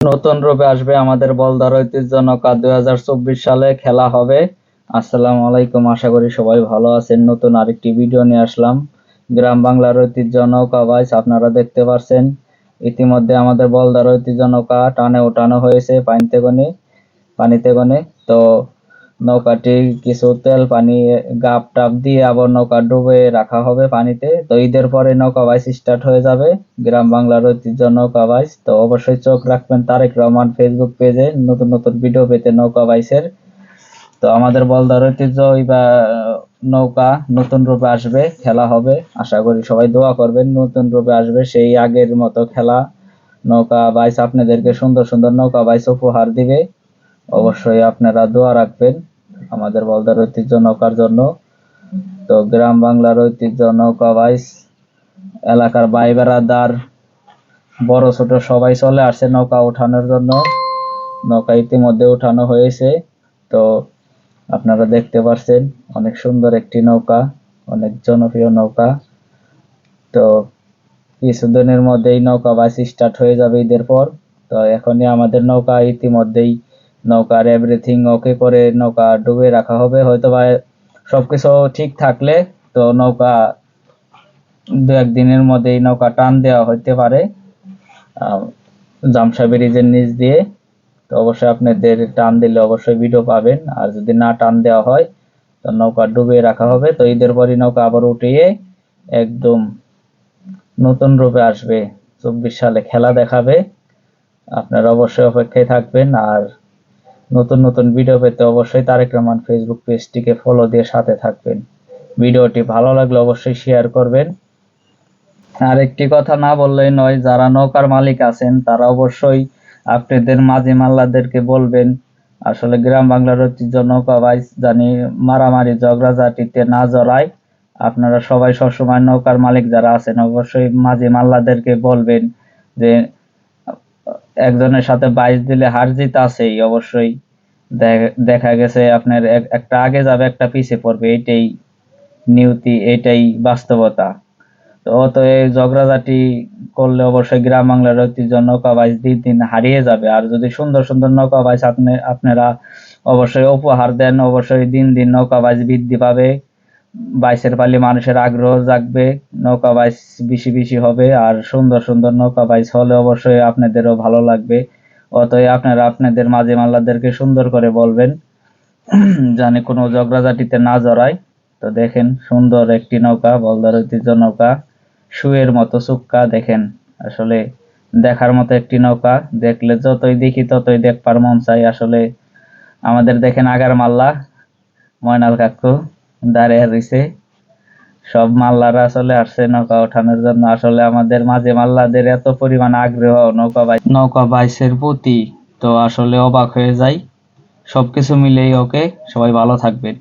নতুন রূপে আসবে আমাদের বলদার ঐতিহ্য নৌকা দুই সালে খেলা হবে। আসসালামু আলাইকুম, আশা করি সবাই ভালো আছেন। নতুন আরেকটি ভিডিও নিয়ে আসলাম। গ্রাম বাংলার ঐতিহ্য নৌকা আপনারা দেখতে পাচ্ছেন ইতিমধ্যে আমাদের বল ঐতিহ্য নৌকা টানে ওঠানো হয়েছে পানিতে গনে পানিতে গনে। তো নৌকাটি কিছু তেল, পানি, গাপ টাপ দিয়ে আবার নৌকা ডুবে রাখা হবে পানিতে। তো ঈদের পরে নৌকা বাইচ স্টার্ট হয়ে যাবে। গ্রাম বাংলার ঐতিহ্য নৌকা বাইচ। তো অবশ্যই চোখ রাখবেন তারেক রহমান ফেসবুক পেজে নতুন নতুন ভিডিও পেতে নৌকা বাইচের। তো আমাদের বলদার ঐতিহ্য বা নৌকা নতুন রূপে আসবে, খেলা হবে। আশা করি সবাই দোয়া করবেন, নতুন রূপে আসবে। সেই আগের মতো খেলা নৌকা বাইচ আপনাদেরকে সুন্দর সুন্দর নৌকা বাইচ উপহার দিবে। অবশ্যই আপনারা দোয়া রাখবেন। আমাদের বলদার ঐতিহ্য নৌকার জন্য। তো গ্রাম বাংলার ঐতিহ্য নৌকা বাইচ এলাকার ভাই বেড়াদার বড় ছোট সবাই চলে আসছে নৌকা ওঠানোর জন্য। নৌকা ইতিমধ্যে উঠানো হয়েছে। তো আপনারা দেখতে পাচ্ছেন অনেক সুন্দর একটি নৌকা, অনেক জনপ্রিয় নৌকা। তো কিছুদিনের মধ্যেই নৌকা বাস স্টার্ট হয়ে যাবে ঈদের পর। তো এখনই আমাদের নৌকা ইতিমধ্যেই নৌকার এভরিথিং ওকে করে নৌকা ডুবে রাখা হবে। হয়তো বা সবকিছু ঠিক থাকলে তো নৌকা দু একদিনের মধ্যেই নৌকা টান দেওয়া হইতে পারে। জামসা ব্রিজের নিচ দিয়ে। তো অবশ্যই আপনাদের টান দিলে অবশ্যই ভিডিও পাবেন। আর যদি না টান দেওয়া হয়, তো নৌকা ডুবিয়ে রাখা হবে। তো ঈদের পরই নৌকা আবার উঠিয়ে একদম নতুন রূপে আসবে। চব্বিশ সালে খেলা দেখাবে। আপনারা অবশ্যই অপেক্ষায় থাকবেন। আর নতুন নতুন ভিডিও পেতে অবশ্যই তারেক রহমান ফেসবুক পেজটিকে ফলো দিয়ে সাথে থাকবেন। ভিডিওটি ভালো লাগলে অবশ্যই শেয়ার করবেন। আর একটি কথা না বললেই নয়, যারা নৌকার মালিক আছেন, তারা অবশ্যই আপনাদের মাঝে মাল্লাদেরকে বলবেন, আসলে গ্রাম বাংলার ঐতিহ্য নৌকা বাইচ জানি মারামারি ঝগড়াঝাটিতে না জড়ায়, আপনারা সবাই সবসময় নৌকার মালিক যারা আছেন, অবশ্যই মাঝে মাল্লাদেরকে বলবেন যে একজনের সাথে বাইশ দিলে হার জিত আছেই, অবশ্যই। দেখা গেছে আপনার একটা আগে যাবে, একটা পিছে পড়বে। এইটাই নিয়তি এটাই বাস্তবতা। তো অত এই ঝগড়াঝাটি করলে অবশ্যই গ্রাম বাংলার ঐতিহ্য নৌকা দিন দিন হারিয়ে যাবে। আর যদি সুন্দর সুন্দর নৌকা আপনি আপনারা অবশ্যই উপহার দেন, অবশ্যই দিন দিন নৌকা বৃদ্ধি পাবে। বাইচের পালি মানুষের আগ্রহ জাগবে, নৌকা বাইচ বেশি বেশি হবে, আর সুন্দর সুন্দর নৌকা বাইচ হলে অবশ্যই আপনাদেরও ভালো লাগবে। অতএব আপনারা আপনাদের মাঝে মাল্লাদেরকে সুন্দর করে বলবেন জানি কোনো ঝগড়াঝাটিতে না জড়ায়। তো দেখেন, সুন্দর একটি নৌকা, বলদার ঐতিহ্য নৌকা শুয়ের মতো চুক্কা দেখেন। আসলে দেখার মতো একটি নৌকা, দেখলে যতই দেখি ততই দেখবার মন চাই। আসলে আমাদের দেখেন আগার মাল্লা ময়নাল কাকু। দাঁড়িয়ে রয়েছে। সব মাল্লারা আসলে আসছে নৌকা ওঠানোর জন্য। আসলে আমাদের মাঝে মাল্লাদের এত পরিমাণ আগ্রহ নৌকা বাইস নৌকা বাইসের প্রতি। তো আসলে অবাক হয়ে যাই। সবকিছু মিলেই ওকে সবাই ভালো থাকবেন।